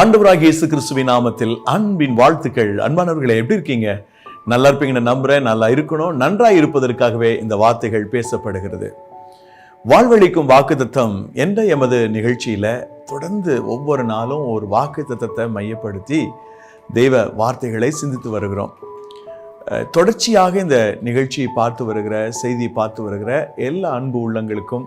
ஆண்டவராக இயேசு கிறிஸ்துவின் நாமத்தில் அன்பின் வாழ்த்துக்கள். அன்பானவர்களை எப்படி இருக்கீங்க? நல்லா இருப்பீங்கன்னு நம்புறேன். நல்லா இருக்கணும். நன்றாய் இருப்பதற்காகவே இந்த வார்த்தைகள் பேசப்படுகிறது. வாழ்வழிக்கும் வாக்குத்தத்தம் என்ற எமது நிகழ்ச்சியில தொடர்ந்து ஒவ்வொரு நாளும் ஒரு வாக்குத்தத்தத்தை மையப்படுத்தி தெய்வ வார்த்தைகளை சிந்தித்து வருகிறோம். அஹ், தொடர்ச்சியாக இந்த நிகழ்ச்சியை பார்த்து வருகிற செய்தியை பார்த்து வருகிற எல்லா அன்பு உள்ளங்களுக்கும்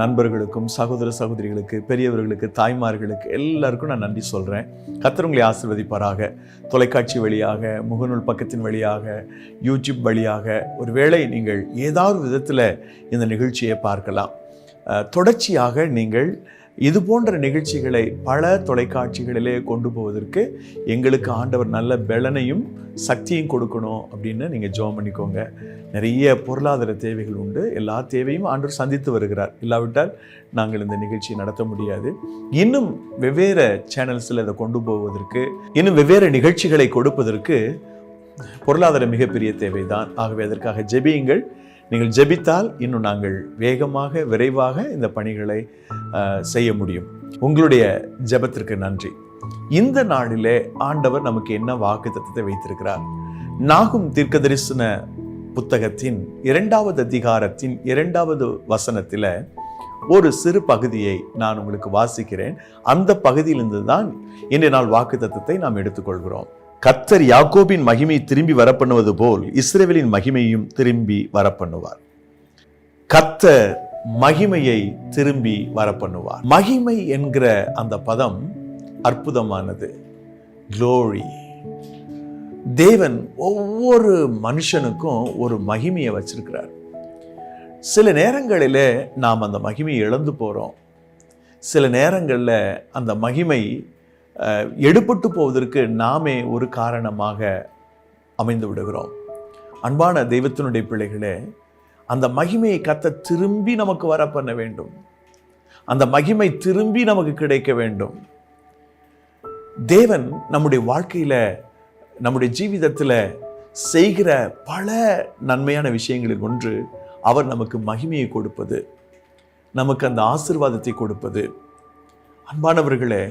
நண்பர்களுக்கும் சகோதர சகோதரிகளுக்கு பெரியவர்களுக்கு தாய்மார்களுக்கு எல்லாருக்கும் நான் நன்றி சொல்கிறேன் கத்திரவங்களை ஆசிர்வதிப்பாராக. தொலைக்காட்சி வழியாக முகநூல் பக்கத்தின் வழியாக யூடியூப் வழியாக ஒருவேளை நீங்கள் ஏதாவது விதத்தில் இந்த நிகழ்ச்சியை பார்க்கலாம். தொடர்ச்சியாக நீங்கள் இது போன்ற நிகழ்ச்சிகளை பல தொலைக்காட்சிகளிலே கொண்டு போவதற்கு எங்களுக்கு ஆண்டவர் நல்ல பலனையும் சக்தியும் கொடுக்கணும் அப்படின்னு நீங்கள் ஜெபம் பண்ணிக்கோங்க. நிறைய பொருளாதார தேவைகள் உண்டு. எல்லா தேவையும் ஆண்டவர் சந்தித்து வருகிறார். இல்லாவிட்டால் நாங்கள் இந்த நிகழ்ச்சியை நடத்த முடியாது. இன்னும் வெவ்வேறு சேனல்ஸில் இதை கொண்டு போவதற்கு இன்னும் வெவ்வேறு நிகழ்ச்சிகளை கொடுப்பதற்கு பொருளாதார மிகப்பெரிய தேவைதான். ஆகவே அதற்காக ஜெபியுங்கள். நீங்கள் ஜெபித்தால் இன்னும் நாங்கள் வேகமாக விரைவாக இந்த பணிகளை செய்ய முடியும். உங்களுடைய ஜெபத்திற்கு நன்றி. இந்த நாளிலே ஆண்டவர் நமக்கு என்ன வாக்கு தத்துவத்தை வைத்திருக்கிறார்? நாகும் தீர்க்க தரிசன புத்தகத்தின் இரண்டாவது அதிகாரத்தின் இரண்டாவது வசனத்தில் ஒரு சிறு பகுதியை நான் உங்களுக்கு வாசிக்கிறேன். அந்த பகுதியிலிருந்து தான் இன்றைய நாள் வாக்கு தத்துவத்தை நாம் எடுத்துக்கொள்கிறோம். கத்தர் யாக்கோபின் மகிமை திரும்பி வரப்பண்ணுவது போல் இஸ்ரேவேலின் மகிமையும் திரும்பி வரப்பண்ணுவார். கத்தர் மகிமையை திரும்பி வரப்பண்ணுவார். மகிமை என்கிற அந்த பதம் அற்புதமானது. க்ளோரி தேவன் ஒவ்வொரு மனுஷனுக்கும் ஒரு மகிமையை வச்சிருக்கிறார். சில நேரங்களில் நாம் அந்த மகிமையை இழந்து போகிறோம் சில நேரங்களில் அந்த மகிமை எடுபட்டு போவதற்கு நாமே ஒரு காரணமாக அமைந்து விடுகிறோம். அன்பான தெய்வத்தினுடைய பிள்ளைகளே அந்த மகிமையை கத்த திரும்பி நமக்கு வர பண்ண வேண்டும். அந்த மகிமை திரும்பி நமக்கு கிடைக்க வேண்டும். தேவன் நம்முடைய வாழ்க்கையில் நம்முடைய ஜீவிதத்தில் செய்கிற பல நன்மையான விஷயங்களில் ஒன்று அவர் நமக்கு மகிமையை கொடுப்பது. நமக்கு அந்த ஆசிர்வாதத்தை கொடுப்பது. அன்பானவர்களே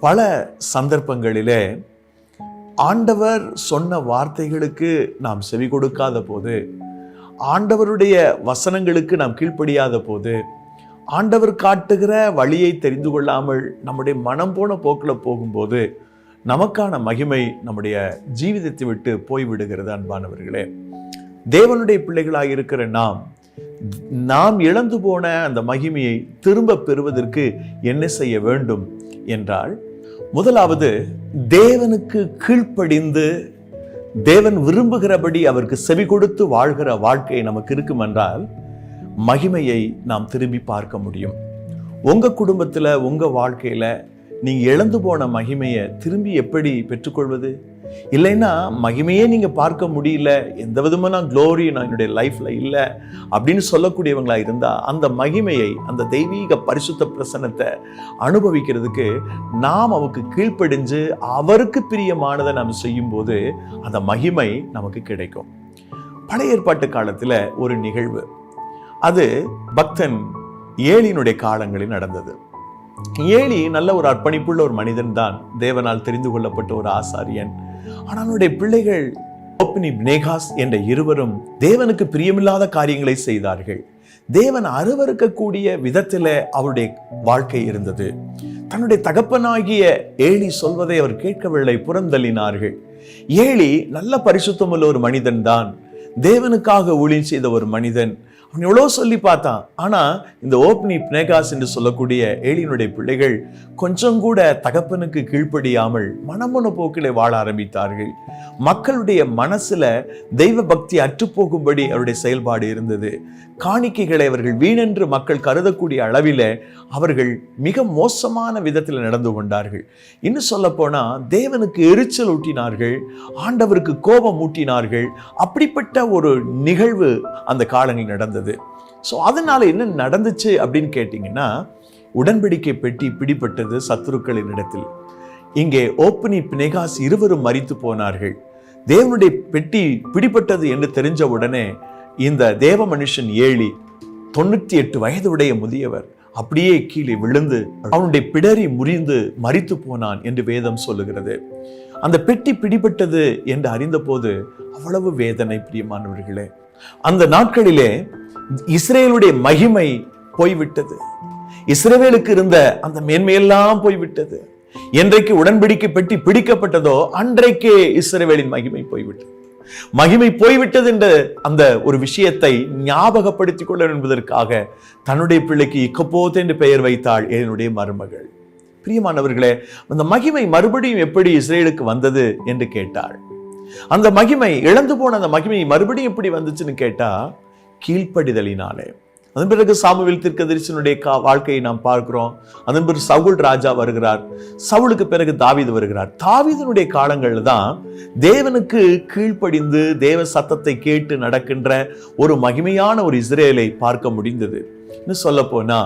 பல சந்தர்ப்பங்களிலே ஆண்டவர் சொன்ன வார்த்தைகளுக்கு நாம் செவி கொடுக்காத போது ஆண்டவருடைய வசனங்களுக்கு நாம் கீழ்ப்படியாத போது ஆண்டவர் காட்டுகிற வழியை தெரிந்து கொள்ளாமல் நம்முடைய மனம் போன போக்கில் போகும்போது நமக்கான மகிமை நம்முடைய ஜீவிதத்தை விட்டு போய்விடுகிறது அன்பானவர்களே. தேவனுடைய பிள்ளைகளாக இருக்கிற நாம் நாம் இழந்து போன அந்த மகிமையை திரும்ப பெறுவதற்கு என்ன செய்ய வேண்டும் என்றால் முதலாவது தேவனுக்கு கீழ்ப்படிந்து தேவன் விரும்புகிறபடி அவருக்கு செவி கொடுத்து வாழ்கிற வாழ்க்கை நமக்கு இருக்கும் என்றால் மகிமையை நாம் திரும்பி பார்க்க முடியும். உங்கள் குடும்பத்தில் உங்கள் வாழ்க்கையில நீங்கள் இழந்து போன மகிமையை திரும்பி எப்படி பெற்றுக்கொள்வது? இல்லைன்னா மகிமையே நீங்க பார்க்க முடியல எந்த விதமான க்ளோரி நான் என்னுடைய லைஃப்ல இல்லை அப்படின்னு சொல்லக்கூடியவங்களா இருந்தா அந்த மகிமையை அந்த தெய்வீக பரிசுத்த பிரசன்னத்தை அனுபவிக்கிறதுக்கு நாம் அவருக்கு கீழ்ப்படிஞ்சு அவருக்கு பிரியமானதை நாம் செய்யும்போது அந்த மகிமை நமக்கு கிடைக்கும். பழைய ஏற்பாட்டு காலத்துல ஒரு நிகழ்வு. அது பக்தன் ஏழினுடைய காலங்களில் நடந்தது. ஏழி நல்ல ஒரு அர்ப்பணிப்புள்ள ஒரு மனிதன் தான் தேவனால் தெரிந்து கொள்ளப்பட்ட ஒரு ஆசாரியன். ஆனால் அவனுடைய பிள்ளைகள் ஓப்னி பினேகாஸ் என்ற இருவரும் தேவனுக்கு பிரியமில்லாத காரியங்களை செய்தார்கள். தேவன் அருவருக்கக்கூடிய விதத்தில் அவருடைய வாழ்க்கை இருந்தது. தன்னுடைய தகப்பனாகிய ஏழி சொல்வதை அவர் கேட்கவில்லை புறந்தள்ளினார்கள். ஏழி நல்ல பரிசுத்தமுள்ள ஒரு மனிதன் தான் தேவனுக்காக ஊழியம் செய்த ஒரு மனிதன். அவன் எவ்வளோ சொல்லி பார்த்தான். ஆனா இந்த ஓப்னி பினேகாஸ் என்று சொல்லக்கூடிய ஏலியனுடைய பிள்ளைகள் கொஞ்சம் கூட தகப்பனுக்கு கீழ்ப்படியாமல் மனமன போக்கிலே வாழ ஆரம்பித்தார்கள். மக்களுடைய மனசுல தெய்வ பக்தி அற்றுப்போகும்படி அவருடைய செயல்பாடு இருந்தது. காணிக்கைகளை அவர்கள் வீணென்று மக்கள் கருதக்கூடிய அளவில் அவர்கள் மிக மோசமான விதத்தில் நடந்து கொண்டார்கள். இன்னும் சொல்லப்போனால் தேவனுக்கு எரிச்சல் ஊட்டினார்கள் ஆண்டவருக்கு கோபம் ஊட்டினார்கள். அப்படிப்பட்ட ஒரு நிகழ்வு அந்த காலங்களில் நடந்தது. ஸோ அதனால் என்ன நடந்துச்சு அப்படின்னு கேட்டிங்கன்னா உடன்படிக்கை பெட்டி பிடிப்பட்டது சத்துருக்களின் இடத்தில். இங்கே ஓப்பனி பினேகாஸ் இருவரும் மறித்து போனார்கள். தேவனுடைய பெட்டி பிடிப்பட்டது என்று தெரிஞ்ச உடனே இந்த தேவ மனுஷன் ஏழி தொண்ணூற்றி எட்டு வயது உடைய முதியவர் அப்படியே கீழே விழுந்து அவனுடைய பிடரி முறிந்து மறித்து போனான் என்று வேதம் சொல்லுகிறது. அந்த பெட்டி பிடிபட்டது என்று அறிந்தபோது அவ்வளவு வேதனை பிரியமானவர்களே. அந்த நாட்களிலே இஸ்ரேலுடைய மகிமை போய்விட்டது. இஸ்ரேவேலுக்கு இருந்த அந்த மேன்மையெல்லாம் போய்விட்டது. என்றைக்கு உடன்படிக்கை பெட்டி பிடிக்கப்பட்டதோ அன்றைக்கே இஸ்ரேவேலின் மகிமை போய்விட்டது. மகிமை போய்விட்டது என்ற அந்த ஒரு விஷயத்தை ஞாபகப்படுத்திக் கொள்ள என்பதற்காக தன்னுடைய பிள்ளைக்கு இக்கப்போத் என்று பெயர் வைத்தாள் என்னுடைய மருமகள். பிரியமானவர்களே அந்த மகிமை மறுபடியும் எப்படி இஸ்ரேலுக்கு வந்தது என்று கேட்டாள். அந்த மகிமை இழந்து போன அந்த மகிமை மறுபடியும் எப்படி வந்துச்சுன்னு கேட்டா கீழ்ப்படிதலினாலே. அதன் பிறகு சாமுவேல் திருக்கதரிசனுடைய கா வாழ்க்கையை நாம் பார்க்கிறோம். அதன் பிறகு சவுல் ராஜா வருகிறார். சவுலுக்கு பிறகு தாவீது வருகிறார். தாவிதனுடைய காலங்களில் தான் தேவனுக்கு கீழ்ப்படிந்து தேவ சத்தத்தை கேட்டு நடக்கின்ற ஒரு மகிமையான ஒரு இஸ்ரேலை பார்க்க முடிந்தது. இன்னும் சொல்ல போனா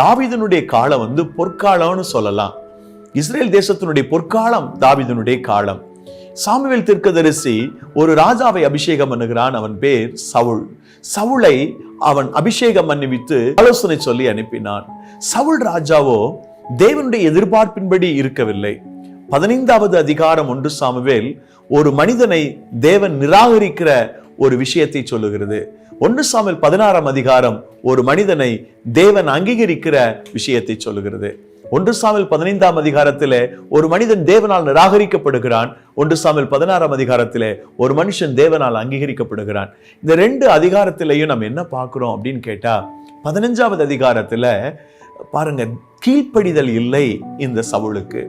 தாவிதனுடைய காலம் வந்து பொற்காலம்னு சொல்லலாம். இஸ்ரேல் தேசத்தினுடைய பொற்காலம் தாவிதனுடைய காலம். சாமுவேல் தீர்க்கதரிசி ஒரு ராஜாவை அபிஷேகம் பண்ணுகிறான் அவன் பேர் சவுள் சவுளை அவன் அபிஷேகம் பண்ணிவித்து ஆலோசனை சொல்லி அனுப்பினான். சவுள் ராஜாவோ தேவனுடைய எதிர்பார்ப்பின்படி இருக்கவில்லை. பதினைந்தாவது அதிகாரம் ஒன்று சாமுவேல் ஒரு மனிதனை தேவன் நிராகரிக்கிற ஒரு விஷயத்தை சொல்லுகிறது. ஒன்று சாமில் பதினாறாம் அதிகாரம் ஒரு மனிதனை தேவன் அங்கீகரிக்கிற விஷயத்தை சொல்லுகிறது. ஒன்று சாமில் பதினைந்தாம் அதிகாரத்திலே ஒரு மனிதன் தேவனால் நிராகரிக்கப்படுகிறான். ஒன்று சாமில் பதினாறாம் அதிகாரத்திலே ஒரு மனுஷன் தேவனால் அங்கீகரிக்கப்படுகிறான். இந்த ரெண்டு அதிகாரத்திலையும் நம்ம என்ன பார்க்கிறோம் அப்படின்னு கேட்டா பதினஞ்சாவது அதிகாரத்துல பாருங்க கீழ்ப்படிதல் இல்லை இந்த சவுளுக்கு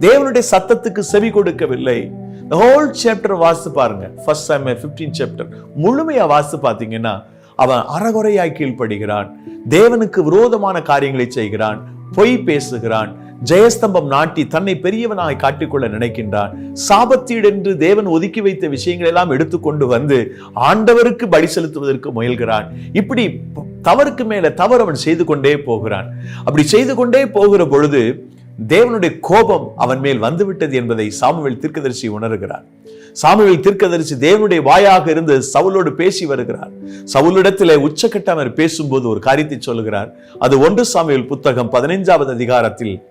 தேவனுடைய சத்தத்துக்கு செவி கொடுக்கவில்லை. ஹோல் சாப்டர் வாசித்து பாருங்க. ஃபர்ஸ்ட் டைம் ஃபிஃப்டீன் சாப்டர் முழுமையா வாசித்து பார்த்தீங்கன்னா அவன் அறகுறையாய் கீழ்ப்படுகிறான். தேவனுக்கு விரோதமான காரியங்களை செய்கிறான். பொய் பேசுகிறான். ஜெயஸ்தம்பம் நாட்டி தன்னை பெரியவனாய் காட்டிக்கொள்ள நினைக்கின்றான். சாபத்தீடென்று தேவன் ஒதுக்கி வைத்த விஷயங்கள் எல்லாம் எடுத்துக்கொண்டு வந்து ஆண்டவருக்கு பலி செலுத்துவதற்கு முயல்கிறான். இப்படி தவறுக்கு மேல தவறு அவன் செய்து கொண்டே போகிறான். அப்படி செய்து கொண்டே போகிற பொழுது தேவனுடைய கோபம் அவன் மேல் வந்துவிட்டது என்பதை சாமுவேல் தீர்க்கதரிசி உணர்கிறார். சாமுவேல் தீர்க்கதரிசி தேவனுடைய வாயாக இருந்து சவுலோடு பேசி வருகிறார். சவுலிடத்திலே உச்சக்கட்ட அவர் பேசும்போது ஒரு காரியத்தை சொல்லுகிறார். அது ஒன்று சாமுவேல் புத்தகம் பதினைஞ்சாவது அதிகாரத்தில்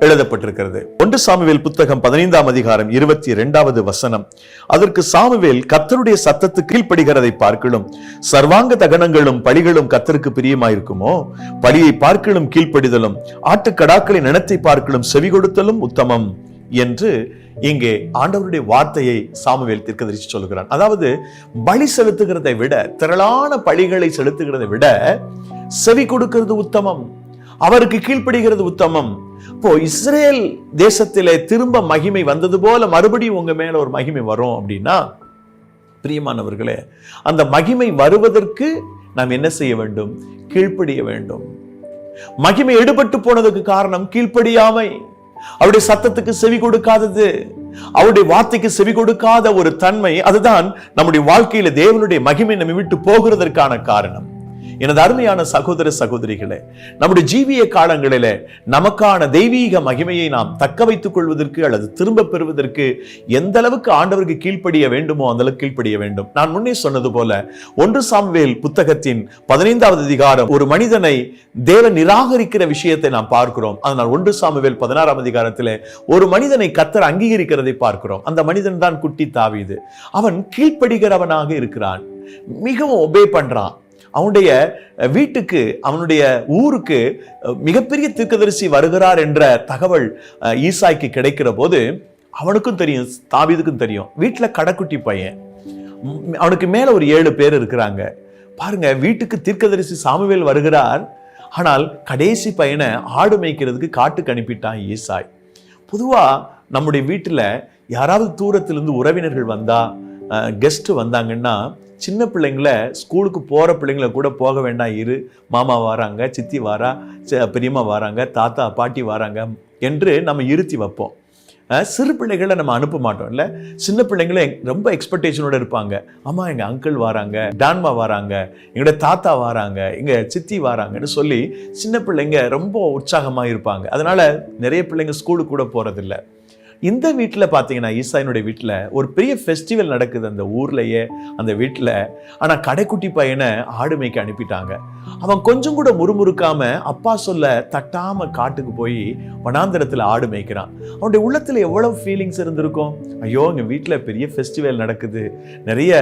எழுதப்பட்டிருக்கிறது. ஒன்று சாமுவேல் புத்தகம் பதினைந்தாம் அதிகாரம் இருபத்தி இரண்டாவது வசனம். அதற்கு சாமுவேல் கத்தருடைய சத்தத்து கீழ்ப்படுகிறதை பார்க்கலும் சர்வாங்க தகனங்களும் பலிகளும் கத்தருக்கு பிரியமாயிருக்குமோ? பலியை பார்க்கலும் கீழ்ப்படிதலும் ஆட்டுக்கடாக்களின் நினத்தை பார்க்கலும் செவி கொடுத்தலும் உத்தமம் என்று இங்கே ஆண்டவருடைய வார்த்தையை சாமுவேல் தீர்க்கதரிசி சொல்கிறான் அதாவது பலி செலுத்துகிறதை விட திரளான பலிகளை செலுத்துகிறதை விட செவி கொடுக்கிறது உத்தமம் அவருக்கு கீழ்ப்படுகிறது உத்தமம் இப்போ இஸ்ரேல் தேசத்திலே திரும்ப மகிமை வந்தது போல மறுபடியும் உங்க மேல ஒரு மகிமை வரும் அப்படின்னா பிரியமானவர்களே அந்த மகிமை வருவதற்கு நாம் என்ன செய்ய வேண்டும்? கீழ்ப்படிய வேண்டும். மகிமை எடுபட்டு போனதுக்கு காரணம் கீழ்ப்படியாமை. அவருடைய சத்தத்துக்கு செவி கொடுக்காதது. அவருடைய வார்த்தைக்கு செவி கொடுக்காத ஒரு தன்மை அதுதான் நம்முடைய வாழ்க்கையில தேவனுடைய மகிமை நம்ம விட்டு போகிறதற்கான காரணம். எனது அருமையான சகோதர சகோதரிகளே நம்முடைய ஜீவிய காலங்களிலே நமக்கான தெய்வீக மகிமையை நாம் தக்க வைத்துக் கொள்வதற்கு அல்லது திரும்ப பெறுவதற்கு எந்த அளவுக்கு ஆண்டவருக்கு கீழ்ப்படிய வேண்டுமோ அந்த அளவுக்கு கீழ்ப்படிய வேண்டும். நான் முன்னே சொன்னது போல ஒன்று சாம்வேல் புத்தகத்தின் பதினைந்தாவது அதிகாரம் ஒரு மனிதனை தேவன் நிராகரிக்கிற விஷயத்தை நாம் பார்க்கிறோம். அதனால் ஒன்று சாமுவேல் பதினாறாம் அதிகாரத்திலே ஒரு மனிதனை கத்தர் அங்கீகரிக்கிறதை பார்க்கிறோம். அந்த மனிதன் தான் குட்டி தாவீது. அவன் கீழ்ப்படுகிறவனாக இருக்கிறான். மிகவும் ஒபே பண்றான். அவனுடைய வீட்டுக்கு அவனுடைய ஊருக்கு மிகப்பெரிய தீர்க்கதரிசி வருகிறார் என்ற தகவல் ஈசாய்க்கு கிடைக்கிற போது அவனுக்கும் தெரியும் தாவீதுக்கும் தெரியும். வீட்டில் கடைக்குட்டி பையன். அவனுக்கு மேலே ஒரு ஏழு பேர் இருக்கிறாங்க. பாருங்க வீட்டுக்கு தீர்க்கதரிசி சாமுவேல் வருகிறார். ஆனால் கடைசி பையனை ஆடு மேய்க்கிறதுக்கு காட்டுக்கு அனுப்பிட்டான் ஈசாய். பொதுவாக நம்முடைய வீட்டில் யாராவது தூரத்திலிருந்து உறவினர்கள் வந்தா கெஸ்ட்டு வந்தாங்கன்னா சின்ன பிள்ளைங்கள ஸ்கூலுக்கு போகிற பிள்ளைங்கள கூட போக வேண்டாம். இரு மாமா வராங்க சித்தி வாரா பெரியம்மா வராங்க தாத்தா பாட்டி வராங்க என்று நம்ம இருத்தி வைப்போம். சிறு பிள்ளைகளை நம்ம அனுப்ப மாட்டோம். இல்லை சின்ன பிள்ளைங்களே ரொம்ப எக்ஸ்பெக்டேஷனோட இருப்பாங்க. ஆமாம் எங்கள் அங்கிள் வராங்க டான்மா வராங்க எங்களோட தாத்தா வராங்க எங்கள் சித்தி வராங்கன்னு சொல்லி சின்ன பிள்ளைங்க ரொம்ப உற்சாகமாக இருப்பாங்க. அதனால் நிறைய பிள்ளைங்க ஸ்கூலுக்கு கூட போகிறதில்ல இந்த வீட்டில் பார்த்தீங்கன்னா ஈசாயினுடைய வீட்டில் ஒரு பெரிய ஃபெஸ்டிவல் நடக்குது அந்த ஊர்லேயே அந்த வீட்டில் ஆனால் கடைக்குட்டி பையனை ஆடு மேய்க்க அனுப்பிட்டாங்க. அவன் கொஞ்சம் கூட முறுமுறுக்காமல் அப்பா சொல்ல தட்டாமல் காட்டுக்கு போய் வனாந்திரத்தில் ஆடு மேய்க்கிறான். அவனுடைய உள்ளத்தில் எவ்வளோ ஃபீலிங்ஸ் இருந்திருக்கும்? ஐயோ எங்கள் வீட்டில் பெரிய ஃபெஸ்டிவல் நடக்குது. நிறைய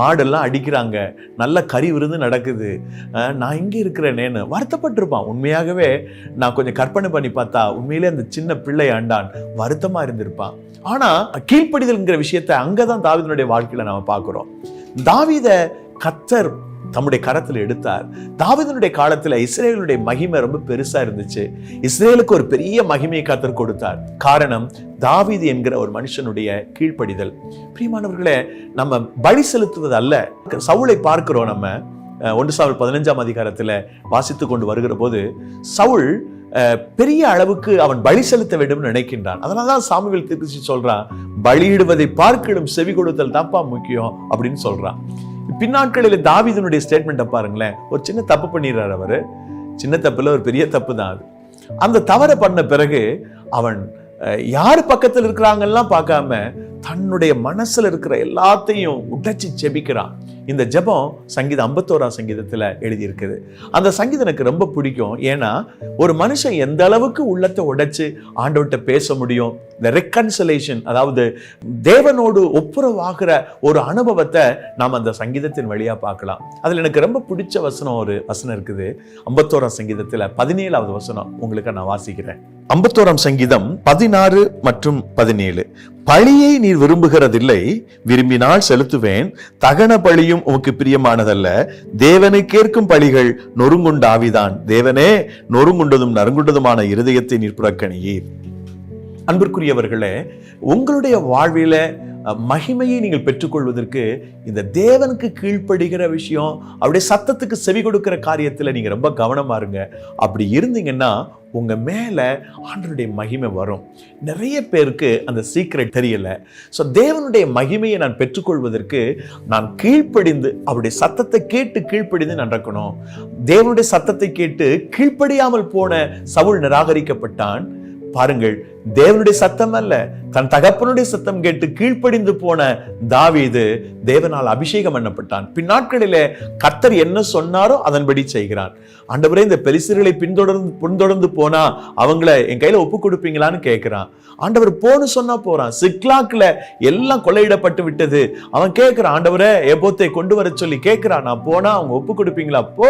மாடெல்லாம் அடிக்கிறாங்க. நல்ல கறி விருந்து நடக்குது. நான் இங்கே இருக்கிறேனேன்னு வருத்தப்பட்டிருப்பான். உண்மையாகவே நான் கொஞ்சம் கற்பனை பண்ணி பார்த்தா உண்மையிலே அந்த சின்ன பிள்ளை ஆண்டான். வருத்தமாக இருந்திருப்பான் ஆனா கீழ்ப்படிதல்ங்கிற விஷயத்தை அங்கதான் தாவிதனுடைய வாழ்க்கையில நாம் பார்க்குறோம். தாவித கத்தர் தம்முடைய கரத்தில் எடுத்தார். தாவிதனுடைய காலத்துல இஸ்ரேலுடைய மகிமை ரொம்ப பெருசா இருந்துச்சு. இஸ்ரேலுக்கு ஒரு பெரிய மகிமையை கத்தர் கொடுத்தார். காரணம் தாவீது என்கிற ஒரு மனுஷனுடைய கீழ்ப்படிதல். பிரியமானவர்களே நம்ம பலி செலுத்துவது அல்ல. சவுளை பார்க்கிறோம் நம்ம. ஒன்று சாவல் பதினஞ்சாம் அதிகாரத்துல வாசித்து கொண்டு வருகிற போது சவுல் பெரிய அளவுக்கு அவன் பலி செலுத்த வேண்டும் நினைக்கின்றான். அதனால தான் சாமுவேல் திருச்சி சொல்றான் பலியிடுவதை பார்க்கிடும் செவி கொடுத்தல் தான்ப்பா முக்கியம் அப்படின்னு சொல்றான். பின்னாட்களில் தாவீதனுடைய ஸ்டேட்மெண்ட்டை பாருங்களேன். ஒரு சின்ன தப்பு பண்ணிடுறாரு அவர். சின்ன தப்புல ஒரு பெரிய தப்பு தான் அது. அந்த தவறை பண்ண பிறகு அவன் அஹ், யார் பக்கத்தில் இருக்கிறாங்கலாம் பார்க்காம தன்னுடைய மனசில் இருக்கிற எல்லாத்தையும் உடைச்சி ஜெபிக்கிறான். இந்த ஜெபம் சங்கீதம் ஐம்பத்தோராம் சங்கீதத்தில் எழுதியிருக்குது. அந்த சங்கீதம் எனக்கு ரொம்ப பிடிக்கும். ஏன்னா ஒரு மனுஷன் எந்த அளவுக்கு உள்ளத்தை உடைச்சு ஆண்டவர்கிட்ட பேச முடியும் இந்த ரெக்கன்சலேஷன் அதாவது தேவனோடு ஒப்புரவாகிற ஒரு அனுபவத்தை நாம் அந்த சங்கீதத்தின் வழியா பார்க்கலாம். அதில் எனக்கு ரொம்ப பிடிச்ச வசனம் ஒரு வசனம் இருக்குது. ஐம்பத்தோராம் சங்கீதத்தில் பதினேழாவது வசனம். உங்களுக்கு நான் வாசிக்கிறேன். ஐம்பத்தோராம் சங்கீதம் பதினாறு மற்றும் பதினேழு. பழியை நீர் விரும்புகிறதில்லை. விரும்பினால் செலுத்துவேன். தகன பழியும் உமக்கு பிரியமானதல்ல. தேவனை கேட்கும் பழிகள் நொறுங்குண்ட ஆவிதான் தேவனே நொறுங்குண்டதும் நறுங்குண்டதுமான இருதயத்தை நீர் புறக்கணியீர். அன்பிற்குரியவர்களே உங்களுடைய வாழ்வில மகிமையை நீங்கள் பெற்றுக்கொள்வதற்கு இந்த தேவனுக்கு கீழ்ப்படுகிற விஷயம் அப்படியே சத்தத்துக்கு செவி கொடுக்கிற காரியத்தில் நீங்கள் ரொம்ப கவனமாக இருங்க. அப்படி இருந்தீங்கன்னா உங்கள் மேலே ஆண்டவருடைய மகிமை வரும். நிறைய பேருக்கு அந்த சீக்ரெட் தெரியல. ஸோ தேவனுடைய மகிமையை நான் பெற்றுக்கொள்வதற்கு நான் கீழ்ப்படிந்து அவருடைய சத்தத்தை கேட்டு கீழ்ப்படிந்து நடக்கணும். தேவனுடைய சத்தத்தை கேட்டு கீழ்ப்படியாமல் போன சவுல் நிராகரிக்கப்பட்டான். பாருங்கள் தேவனுடைய சத்தம் அல்ல. தன் தகப்பனுடைய சத்தம் கேட்டு கீழ்ப்படிந்து போன தாவீது தேவனால் அபிஷேகம் பண்ணப்பட்டான். பின்னாட்களிலே கர்த்தர் என்ன சொன்னாரோ அதன்படி செய்கிறான் ஆண்டவரே இந்த பெரிசிர்களை பின்தொடர்ந்து பின்தொடர்ந்து போனா அவங்கள என் கையில ஒப்பு கொடுப்பீங்களான்னு கேட்கிறான் ஆண்டவர் போன்னு சொன்னா போறான். சிக்லாக்ல எல்லாம் கொள்ளையிடப்பட்டு விட்டது. அவன் கேட்கிறான் ஆண்டவரே எபோத்தை கொண்டு வர சொல்லி கேட்கிறான் நான் போனா அவங்க ஒப்பு கொடுப்பீங்களா? போ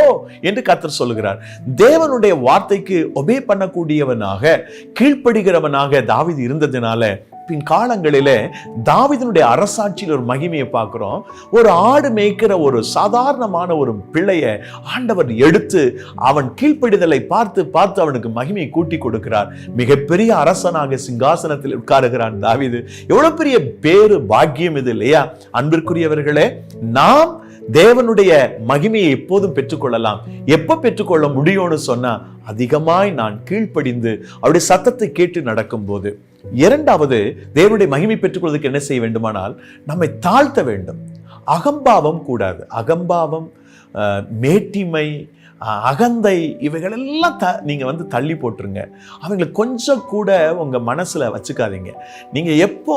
என்று கர்த்தர் சொல்லுகிறார். தேவனுடைய வார்த்தைக்கு ஒபே பண்ணக்கூடியவனாக கீழ்ப்படுகிறவனாக தாவீது இருந்ததுனால பின் காலங்களிலே தாவிதனுடைய அரசாட்சியில் ஒரு மகிமையை பார்க்குறோம். ஒரு ஆடு மேய்க்கிற ஒரு சாதாரணமான ஒரு பிள்ளைய ஆண்டவர் எடுத்து அவன் கீழ்ப்படிதலை பார்த்து பார்த்து அவனுக்கு மகிமையை கூட்டி கொடுக்கிறார். மிகப்பெரிய அரசனாக சிங்காசனத்தில் உட்காருகிறான் தாவீது. எவ்வளவு பெரிய பேரு பாக்கியம் இது இல்லையா? அன்பிற்குரியவர்களே நாம் தேவனுடைய மகிமையை எப்போதும் பெற்றுக்கொள்ளலாம். எப்ப பெற்றுக்கொள்ள முடியும்னு சொன்னா அதிகமாய் நான் கீழ்ப்படிந்து அவருடைய சத்தத்தை கேட்டு நடக்கும்போது. இரண்டாவது தேவனுடைய மகிமை பெற்றுக்கொள்வதற்கு என்ன செய்ய வேண்டுமானால் நம்மை தாழ்த்த வேண்டும். அகம்பாவம் கூடாது. அகம்பாவம் அஹ், மேட்டிமை அகந்தை இவைகளெல்லாம் த நீங்கள் வந்து தள்ளி போட்டுருங்க. அவங்களை கொஞ்சம் கூட உங்கள் மனசில் வச்சுக்காதீங்க. நீங்கள் எப்போ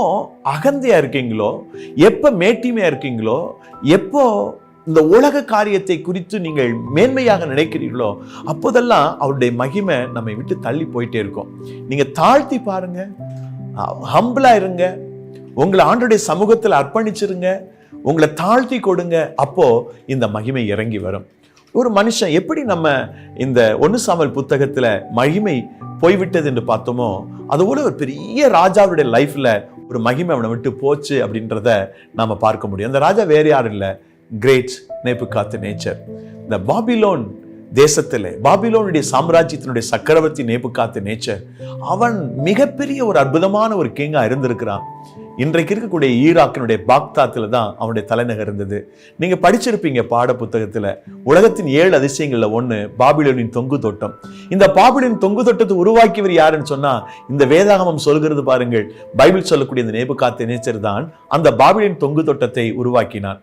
அகந்தையாக இருக்கீங்களோ எப்போ மேட்டிமையாக இருக்கீங்களோ எப்போ இந்த உலக காரியத்தை குறித்து நீங்கள் மேன்மையாக நினைக்கிறீர்களோ அப்போதெல்லாம் அவருடைய மகிமை நம்மை விட்டு தள்ளி போயிட்டே இருக்கும். நீங்கள் தாழ்த்தி பாருங்க. ஹம்பிளாக இருங்க. உங்களை ஆண்டுடைய சமூகத்தில் அர்ப்பணிச்சிருங்க. உங்களை தாழ்த்தி கொடுங்க. அப்போ இந்த மகிமை இறங்கி வரும். ஒரு மனுஷன் எப்படி நம்ம இந்த ஒன்று சாமல் புத்தகத்தில் மகிமை போய்விட்டது என்று பார்த்தோமோ அதுபோல ஒரு பெரிய ராஜாவுடைய லைஃப்பில் ஒரு மகிமை அவனை விட்டு போச்சு அப்படின்றத நாம் பார்க்க முடியும். அந்த ராஜா வேறு யாரும் இல்லை. கிரேட் நேப்பு காத்து நேச்சர் இந்த பாபிலோன் தேசத்தில் பாபிலோனுடைய சாம்ராஜ்யத்தினுடைய சக்கரவர்த்தி நேபுகாத்து நேச்சர் அவன் மிகப்பெரிய ஒரு அற்புதமான ஒரு கிங்காக இருந்திருக்கிறான். இன்றைக்கு இருக்கக்கூடிய ஈராக்கினுடைய பாக்தாத்தில் தான் அவனுடைய தலைநகர் இருந்தது. நீங்க படிச்சிருப்பீங்க பாட புத்தகத்துல. உலகத்தின் ஏழு அதிசயங்கள்ல ஒண்ணு பாபிலோனின் தொங்கு தோட்டம். இந்த பாபிலோனின் தொங்கு தோட்டத்தை உருவாக்கியவர் யாருன்னு சொன்னா இந்த வேதாகமம் சொல்கிறது பாருங்கள். பைபிள் சொல்லக்கூடிய இந்த நேபுகாத்து நேச்சர் தான் அந்த பாபிலின் தொங்கு தோட்டத்தை உருவாக்கினான்.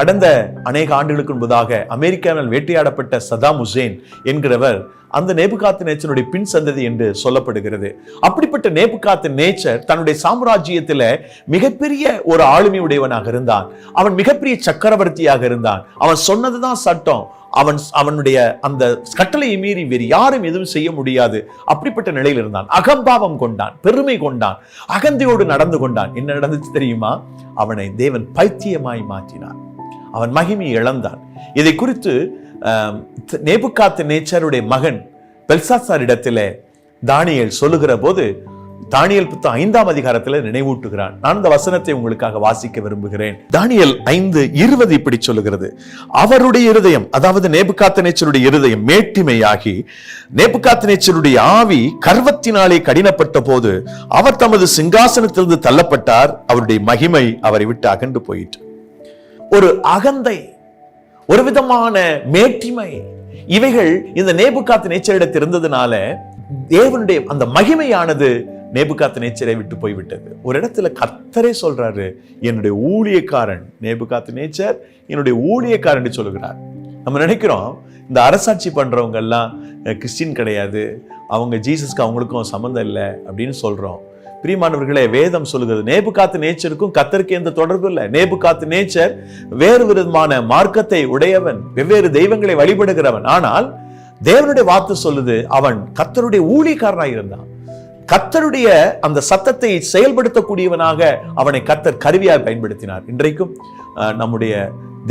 கடந்த அநேக ஆண்டுகளுக்கு முன்பதாக அமெரிக்காவில் வேட்டையாடப்பட்ட சதாம் ஹுசேன் என்கிறவர் அந்த நேபுகாத்து நேச்சருடைய பின் சந்ததி என்று சொல்லப்படுகிறது. அப்படிப்பட்ட நேபுகாத்து நேச்சர் தன்னுடைய சாம்ராஜ்யத்துல மிகப்பெரிய ஒரு ஆளுமை உடையவனாக இருந்தான். அவன் மிகப்பெரிய சக்கரவர்த்தியாக இருந்தான். அவன் சொன்னதுதான் சட்டம். அவன் அவனுடைய அந்த கட்டளையை மீறி வேறு யாரும் எதுவும் செய்ய முடியாது. அப்படிப்பட்ட நிலையில் இருந்தான். அகம்பாவம் கொண்டான். பெருமை கொண்டான். அகந்தையோடு நடந்து கொண்டான். என்ன நடந்துச்சு தெரியுமா? அவனை தேவன் பைத்தியமாய் மாற்றினான் அவன் மகிமை இழந்தான். இதை குறித்து நேபுகாத்து நேச்சருடைய மகன் பெல்சாசார் இடத்துல தானியல் சொல்லுகிற போது தானியல் புத்தம் ஐந்தாம் அதிகாரத்தில் நினைவூட்டுகிறான். நான் இந்த வசனத்தை உங்களுக்காக வாசிக்க விரும்புகிறேன். தானியல் ஐந்து இருபது இப்படி சொல்லுகிறது. அவருடைய இருதயம் அதாவது நேபுகாத்த நேச்சருடைய இருதயம் மேட்டிமையாகி நேபுகாத்த நேச்சருடைய ஆவி கர்வத்தினாலே கடினப்பட்ட போது அவர் தமது சிங்காசனத்திலிருந்து தள்ளப்பட்டார். அவருடைய மகிமை அவரை விட்டு அகண்டு போயிற்று. ஒரு அகந்தை ஒரு விதமான மேட்டிமை. இவைகள் இந்த நேபுகாத்து நேச்சரிடத்தில் இருந்ததுனால தேவனுடைய அந்த மகிமையானது நேபுகாத்து நேச்சரை விட்டு போய்விட்டது. ஒரு இடத்துல கர்த்தரே சொல்றாரு என்னுடைய ஊழியக்காரன் நேபுகாத்து நேச்சர் என்னுடைய ஊழியக்காரன் சொல்லுகிறார். நம்ம நினைக்கிறோம் இந்த அரசாட்சி பண்றவங்க எல்லாம் கிறிஸ்டின் கிடையாது அவங்க ஜீசஸ்க்கு அவங்களுக்கும் சம்மந்தம் இல்லை அப்படின்னு சொல்றோம். பிரியமானவர்களே வேதம் சொல்லுகிறது நேபு காத்து நேச்சருக்கும் கத்தருக்கு எந்த தொடர்பு இல்லை. நேபு காத்து நேச்சர் வேறு விதமான மார்க்கத்தை உடையவன் வெவ்வேறு தெய்வங்களை வழிபடுகிறவன். ஆனால் தேவனுடைய வார்த்தை சொல்லுது அவன் கத்தருடைய ஊழியக்காரனாக இருந்தான். கத்தருடைய அந்த சத்தத்தை செயல்படுத்தக்கூடியவனாக அவனை கத்தர் கருவியாக பயன்படுத்தினார். இன்றைக்கும் நம்முடைய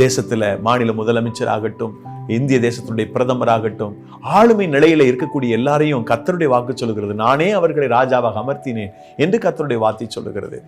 தேசத்தில் மாநில முதலமைச்சர் ஆகட்டும் இந்திய தேசத்தினுடைய பிரதமராகட்டும் ஆளுமை நிலையில இருக்கக்கூடிய எல்லாரையும் கத்தருடைய வாக்கு சொல்லுகிறது. நானே அவர்களை ராஜாவாக அமர்த்தினேன் என்று கத்தருடைய வார்த்தை சொல்லுகிறது.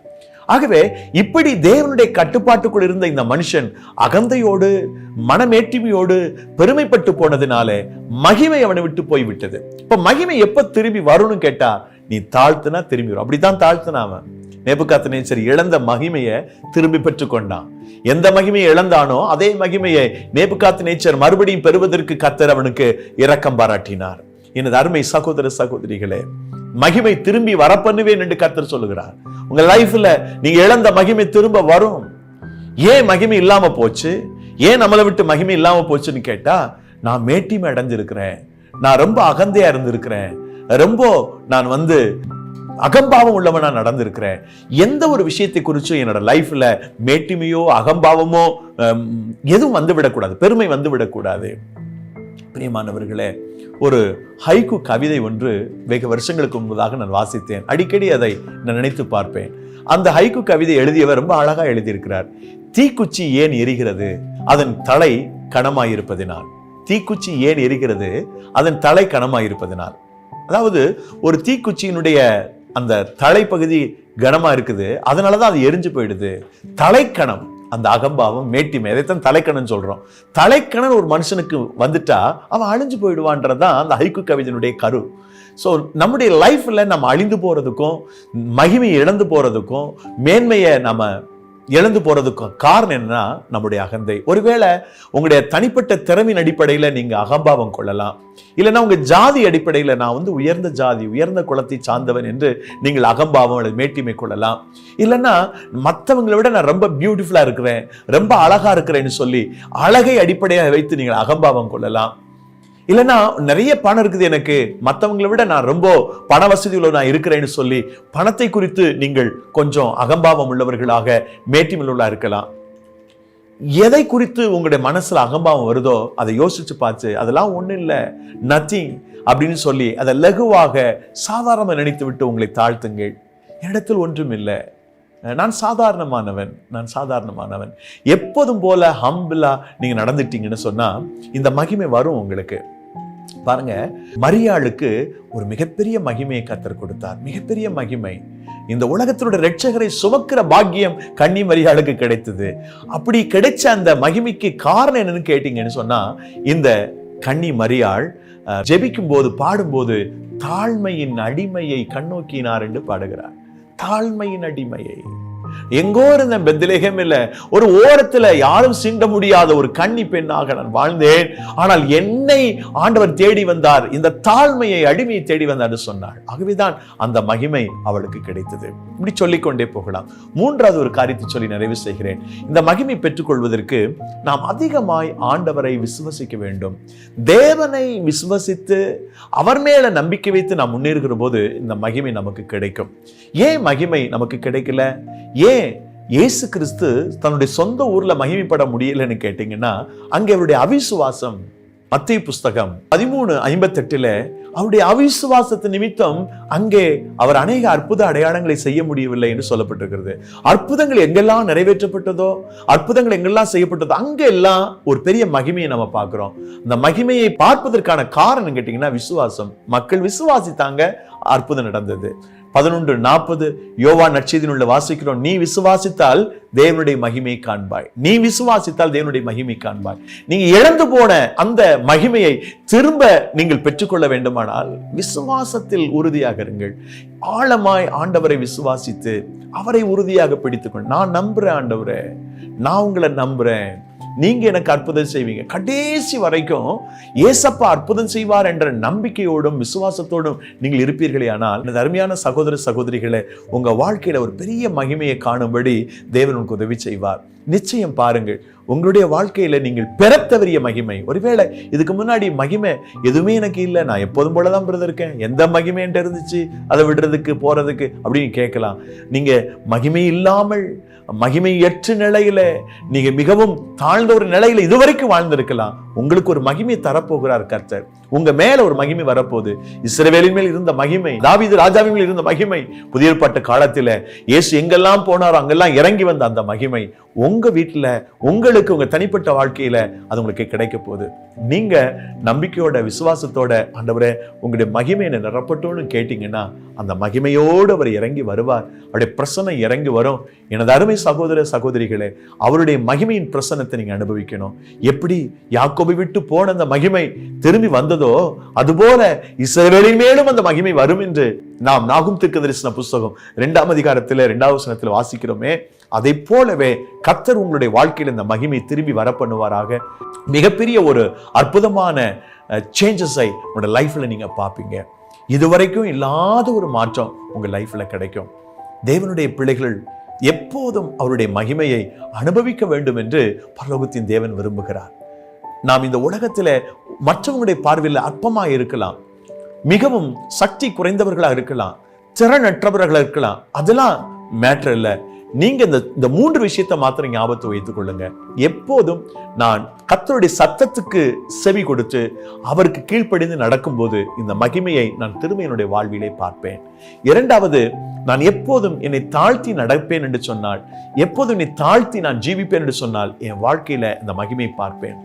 ஆகவே இப்படி தேவனுடைய கட்டுப்பாட்டுக்குள் இருந்த இந்த மனுஷன் அகந்தையோடு மனமேட்டிமையோடு பெருமைப்பட்டு போனதுனால மகிமை அவனை விட்டு போய்விட்டது. இப்ப மகிமை எப்ப திரும்பி வரும்னு கேட்டா நீ தாழ்த்துனா திரும்பி வரும். அப்படித்தான் தாழ்த்துனா அவன். நேபுகாத்து நேச்சர் இழந்த மகிமையை திரும்பி பெற்றுக்கொண்டான். எந்த மகிமையை இழந்தானோ அதே மகிமையை நேபுகாத்து நேச்சர் மறுபடியும் பெறுவதற்கு கத்தர் அவனுக்கு இரக்கம் பாராட்டினார். எனது அருமை சகோதர சகோதரிகளே மகிமை திரும்பி வரப்பண்ணுவேன் என்று கத்தர் சொல்லுகிறார். உங்க லைஃப்ல நீங்க இழந்த மகிமை திரும்ப வரும். ஏன் மகிமை இல்லாம போச்சு? ஏன் நம்மளை விட்டு மகிமை இல்லாம போச்சுன்னு கேட்டா நான் மேட்டிமை அடைஞ்சிருக்கிறேன். நான் ரொம்ப அகந்தையா இருந்திருக்கிறேன். ரொம்ப நான் வந்து அகம்பாவம் உள்ளவனா நடந்திருக்கிறேன். எந்த ஒரு விஷயத்தை குறிச்சும் என்னோட லைஃப்ல மேட்டிமையோ அகம்பாவமோ எதுவும் வந்து விடக்கூடாது. பெருமை வந்து விடக்கூடாது. பிரியமானவர்களே ஒரு ஹைக்கு கவிதை ஒன்று வெகு வருஷங்களுக்கு முன்பதாக நான் வாசித்தேன். அடிக்கடி அதை நான் நினைத்து பார்ப்பேன். அந்த ஹைக்கு கவிதை எழுதியவர் ரொம்ப அழகா எழுதியிருக்கிறார். தீக்குச்சி ஏன் எரிகிறது? அதன் தலை கனமாயிருப்பதினால். தீக்குச்சி ஏன் எரிகிறது? அதன் தலை கனமாயிருப்பதினால். அதாவது ஒரு தீக்குச்சியினுடைய அந்த தலைப்பகுதி கனமாக இருக்குது. அதனாலதான் அது எரிஞ்சு போயிடுது. தலைக்கணம் அந்த அகம்பாவம் மேட்டிமை அதைத்தான் தலைக்கணம் சொல்கிறோம் தலைக்கணன் ஒரு மனுஷனுக்கு வந்துட்டா அவன் அழிஞ்சு போயிடுவான்றதான் அந்த ஹைக்கு கவிதையினுடைய கரு. ஸோ நம்முடைய லைஃப்பில் நம்ம அழிந்து போகிறதுக்கும் மகிமை இழந்து போகிறதுக்கும் மேன்மையை நம்ம இழந்து போகிறதுக்கு காரணம் என்னன்னா நம்முடைய அகந்தை. ஒருவேளை உங்களுடைய தனிப்பட்ட திறமையின் அடிப்படையில் நீங்கள் அகம்பாவம் கொள்ளலாம். இல்லைன்னா உங்கள் ஜாதி அடிப்படையில் நான் வந்து உயர்ந்த ஜாதி உயர்ந்த குலத்தை சார்ந்தவன் என்று நீங்கள் அகம்பாவம் அல்லது மேட்டிமை கொள்ளலாம். இல்லைன்னா மற்றவங்களை விட நான் ரொம்ப பியூட்டிஃபுல்லாக இருக்கிறேன் ரொம்ப அழகாக இருக்கிறேன்னு சொல்லி அழகை அடிப்படையாக வைத்து நீங்கள் அகம்பாவம் கொள்ளலாம். இல்லைன்னா நிறைய பணம் இருக்குது எனக்கு. மற்றவங்களை விட நான் ரொம்ப பண வசதியில் நான் இருக்கிறேன்னு சொல்லி பணத்தை குறித்து நீங்கள் கொஞ்சம் அகம்பாவம் உள்ளவர்களாக மேட்டிமில்லா இருக்கலாம். எதை குறித்து உங்களுடைய மனசில் அகம்பாவம் வருதோ அதை யோசிச்சு பார்த்து அதெல்லாம் ஒன்றும் இல்லை நத்திங் அப்படின்னு சொல்லி அதை லகுவாக சாதாரணமாக நினைத்து விட்டு உங்களை தாழ்த்துங்கள். இடத்தில் ஒன்றும் இல்லை. நான் சாதாரணமானவன் நான் சாதாரணமானவன். எப்போதும் போல ஹம்பிளாக நீங்கள் நடந்துட்டீங்கன்னு சொன்னால் இந்த மகிமை வரும் உங்களுக்கு. பாருங்க மரியாளுக்கு ஒரு மிகப்பெரிய மகிமையை கத்தர் கொடுத்தார். மிகப்பெரிய மகிமை. இந்த உலகத்தினுடைய ரட்சகரை சுமக்கிற பாக்கியம் கன்னி மரியாளுக்கு கிடைத்தது. அப்படி கிடைச்ச அந்த மகிமைக்கு காரணம் என்னன்னு கேட்டீங்கன்னு சொன்னா இந்த கன்னி மரியாள் ஜெபிக்கும் போது பாடும்போது தாழ்மையின் அடிமையை கண்ணோக்கினார் என்று பாடுகிறார். தாழ்மையின் அடிமையை. எங்கோ இருந்த பெத்திலேகம் இல்லை. ஒரு ஓரத்துல யாரும் சீண்ட முடியாத ஒரு கன்னி பெண்ணாக நான் வாழ்ந்தேன். ஆனால் என்னை ஆண்டவர் தேடி வந்தார். இந்த தாழ்மையை அடிமையை தேடி வந்தார் சொன்னாள் ஆகவேதான் அந்த மகிமை அவளுக்கு கிடைத்தது. இப்படி சொல்லிக்கொண்டே போகலாம். மூன்றாவது ஒரு காரியத்தை சொல்லி நிறைவு செய்கிறேன். இந்த மகிமை பெற்றுக்கொள்வதற்கு நாம் அதிகமாய் ஆண்டவரை விசுவசிக்க வேண்டும். தேவனை விசுவசித்து அவர் மேல நம்பிக்கை வைத்து நாம் முன்னேறுகிற போது இந்த மகிமை நமக்கு கிடைக்கும். ஏன் மகிமை நமக்கு கிடைக்கல? ஏன் இயேசு கிறிஸ்து தன்னுடைய சொந்த ஊர்ல மகிமைப்பட முடியலன்னு கேட்டீங்கன்னா அங்கே அவருடைய அவிசுவாசம் மத்திய புஸ்தகம் பதிமூணு ஐம்பத்தெட்டுல அவருடைய அவிசுவாசத்து நிமித்தம் அங்கே அவர் அநேக அற்புத அடையாளங்களை செய்ய முடியவில்லை என்று சொல்லப்பட்டிருக்கிறது. அற்புதங்கள் எங்கெல்லாம் நிறைவேற்றப்பட்டதோ அற்புதங்கள் எங்கெல்லாம் செய்யப்பட்டதோ அங்கெல்லாம் ஒரு பெரிய மகிமையை நம்ம பார்க்கிறோம். இந்த மகிமையை பார்ப்பதற்கான காரணம் கேட்டீங்கன்னா விசுவாசம். மக்கள் விசுவாசித்தாங்க அற்புதம் நடந்தது. பதினொன்று நாற்பது யோவா நட்சத்திரம் உள்ள வாசிக்கிறோம். நீ விசுவாசித்தால் தேவனுடைய மகிமை காண்பாய். நீ விசுவாசித்தால் தேவனுடைய மகிமை காண்பாய். நீங்க இழந்து போன அந்த மகிமையை திரும்ப நீங்கள் பெற்றுக்கொள்ள வேண்டுமானால் விசுவாசத்தில் உறுதியாக இருங்கள். ஆழமாய் ஆண்டவரை விசுவாசித்து அவரை உறுதியாக பிடித்துக்கொண்டு நான் நம்புறேன் ஆண்டவரே. நான் உங்களை நம்புறேன். நீங்கள் எனக்கு அற்புதம் செய்வீங்க. கடைசி வரைக்கும் ஏசப்பா அற்புதம் செய்வார் என்ற நம்பிக்கையோடும் விசுவாசத்தோடும் நீங்கள் இருப்பீர்களே ஆனால் இந்த அருமையான சகோதர சகோதரிகளை உங்க வாழ்க்கையில ஒரு பெரிய மகிமையை காணும்படி தேவன் உனக்கு உதவி செய்வார். நிச்சயம் பாருங்கள் உங்களுடைய வாழ்க்கையில நீங்கள் பெறத்தவறிய மகிமை. ஒருவேளை இதுக்கு முன்னாடி மகிமை எதுவுமே எனக்கு இல்லை நான் எப்போதும் போல தான் பிறந்திருக்கேன் எந்த மகிமைன்ட்டு இருந்துச்சு அதை விடுறதுக்கு போறதுக்கு அப்படின்னு கேட்கலாம். நீங்கள் மகிமை இல்லாமல் மகிமையற்ற நிலையில நீங்க மிகவும் தாழ்ந்த ஒரு நிலையில இதுவரைக்கும் வாழ்ந்திருக்கலாம். உங்களுக்கு ஒரு மகிமை தரப்போகிறார் கர்த்தர். உங்க மேல ஒரு மகிமை வரப்போகுது. இஸ்ரவேலின் மேல் இருந்த மகிமை தாவிது ராஜாவின் மேல் இருந்த மகிமை புதிய ஏற்பாட்டு காலத்துல இயேசு எங்கெல்லாம் போனாரோ அங்கெல்லாம் இறங்கி வந்த அந்த மகிமை உங்க வீட்டுல உங்களுக்கு உங்க தனிப்பட்ட வாழ்க்கையில அது உங்களுக்கு கிடைக்க போகுது. நீங்க நம்பிக்கையோட விசுவாசத்தோட ஆண்டவரே உங்களுடைய மகிமை என்ன நிரப்பட்டோன்னு கேட்டீங்கன்னா அந்த மகிமையோடு அவர் இறங்கி வருவார். அவருடைய பிரசனை இறங்கி வரும். எனது அருமை சகோதர சகோதரிகளே அவருடைய மகிமையின் பிரசனத்தை நீங்கள் அனுபவிக்கணும். எப்படி யாக்கோபை விட்டு போன அந்த மகிமை திரும்பி வந்ததோ அதுபோல இஸ்ரவேலின் மேலும் அந்த மகிமை வரும் என்று நாம் நாகும் திருக்கு தரிசன புஸ்தகம் ரெண்டாம் அதிகாரத்தில் ரெண்டாவது சனத்தில் வாசிக்கிறோமே. அதை போலவே கத்தர் உங்களுடைய வாழ்க்கையில் இந்த மகிமை திரும்பி வர பண்ணுவாராக மிகப்பெரிய ஒரு அற்புதமான சேஞ்சஸை உங்களோட லைஃப்பில் நீங்கள் பார்ப்பீங்க. இதுவரைக்கும் இல்லாத ஒரு மாற்றம் உங்கள் லைஃப்பில் கிடைக்கும். தேவனுடைய பிள்ளைகள் எப்போதும் அவருடைய மகிமையை அனுபவிக்க வேண்டும் என்று பரலோகத்தின் தேவன் விரும்புகிறார். நாம் இந்த உலகத்தில் மற்றவங்களுடைய பார்வையில் அற்பமாக இருக்கலாம். மிகவும் சக்தி குறைந்தவர்களாக இருக்கலாம். திறனற்றவர்களாக இருக்கலாம். அதெல்லாம் மேட்டர் இல்லை. நீங்க இந்த இந்த மூன்று விஷயத்தை மாத்திரம் ஞாபகத்தை வைத்துக் கொள்ளுங்க எப்போதும் நான் கத்தருடைய சத்தத்துக்கு செவி கொடுத்து அவருக்கு கீழ்ப்படிந்து நடக்கும்போது இந்த மகிமையை நான் திரும்ப என்னுடைய வாழ்விலே பார்ப்பேன். இரண்டாவது நான் எப்போதும் என்னை தாழ்த்தி நடப்பேன் என்று சொன்னால் எப்போதும் என்னை தாழ்த்தி நான் ஜீவிப்பேன் என்று சொன்னால் என் வாழ்க்கையில இந்த மகிமையை பார்ப்பேன்.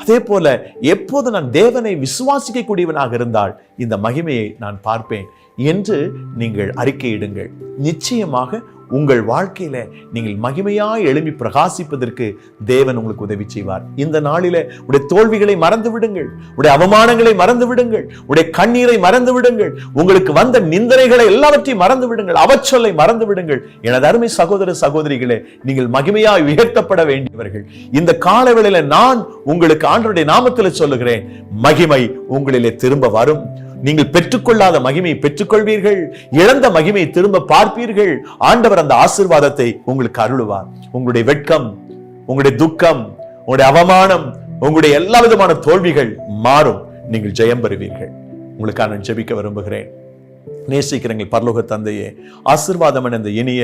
அதே போல எப்போது நான் தேவனை விசுவாசிக்கக்கூடியவனாக இருந்தால் இந்த மகிமையை நான் பார்ப்பேன் என்று நீங்கள் அறிக்கையிடுங்கள். நிச்சயமாக உங்கள் வாழ்க்கையில நீங்கள் மகிமையாய் எழும்பி பிரகாசிப்பதற்கு தேவன் உங்களுக்கு உதவி செய்வார். இந்த நாளில உடைய தோல்விகளை மறந்து விடுங்கள். உடைய அவமானங்களை மறந்து விடுங்கள். உடைய கண்ணீரை மறந்து விடுங்கள். உங்களுக்கு வந்த நிந்தனைகளை எல்லாவற்றையும் மறந்து விடுங்கள். அவச்சொல்லை மறந்து விடுங்கள். எனது அருமை சகோதர சகோதரிகளே நீங்கள் மகிமையாய் உயர்த்தப்பட வேண்டியவர்கள். இந்த காலவேளையில நான் உங்களுக்கு ஆண்டருடைய நாமத்தில் சொல்லுகிறேன் மகிமை உங்களிலே திரும்ப வரும். நீங்கள் பெற்றுக்கொள்ளாத மகிமையை பெற்றுக்கொள்வீர்கள். இழந்த மகிமையை திரும்ப பார்ப்பீர்கள். ஆண்டவர் அந்த ஆசிர்வாதத்தை உங்களுக்கு அருளுவார். உங்களுடைய வெட்கம் உங்களுடைய துக்கம் உங்களுடைய அவமானம் உங்களுடைய எல்லா விதமான தோல்விகள் மாறும். நீங்கள் ஜெயம் பெறுவீர்கள். உங்களுக்காக நான் ஜெபிக்க விரும்புகிறேன். நேசிக்கிறங்கள் பரலோக தந்தையே. ஆசிர்வாதம் இந்த இனிய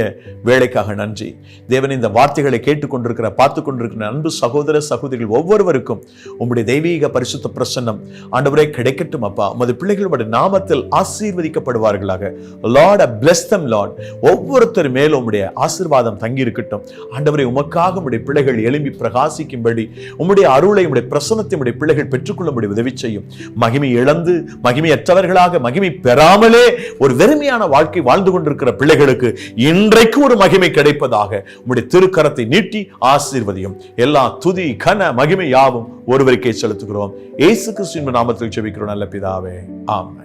வேலைக்காக நன்றி. தேவன் இந்த வார்த்தைகளை கேட்டுக்கொண்டிருக்கிற பார்த்து கொண்டிருக்கிற அன்பு சகோதர சகோதரிகள் ஒவ்வொருவருக்கும் உங்களுடைய தெய்வீக பரிசுத்த பிரசன்னம் ஆண்டவரே கிடைக்கட்டும் அப்பா. உமது பிள்ளைகளுடைய நாமத்தில் ஆசீர்வதிக்கப்படுவார்களாக. லார்ட் பிளஸ் தம் லார்ட் ஒவ்வொருத்தர் மேலும் உம்முடைய ஆசீர்வாதம் தங்கி இருக்கட்டும் ஆண்டவரை உமக்காக உடைய பிள்ளைகள் எழும்பி பிரகாசிக்கும்படி உம்முடைய அருளை உடைய பிரசனத்தை உடைய பிள்ளைகள் பெற்றுக்கொள்ளும்படி உதவி செய்யும். மகிமை இழந்து மகிமையற்றவர்களாக மகிமை பெறாமலே ஒரு வெறுமையான வாழ்க்கை வாழ்ந்து கொண்டிருக்கிற பிள்ளைகளுக்கு இன்றைக்கு ஒரு மகிமை கிடைப்பதாக உங்களுடைய திருக்கரத்தை நீட்டி ஆசீர்வதியும். எல்லா துதி கன மகிமை யாவும் ஒருவருக்கே செலுத்துகிறோம். ஏசு கிறிஸ்துவின் நாமத்தில் செபிக்கிறோம் நல்ல பிதாவே. ஆமாம்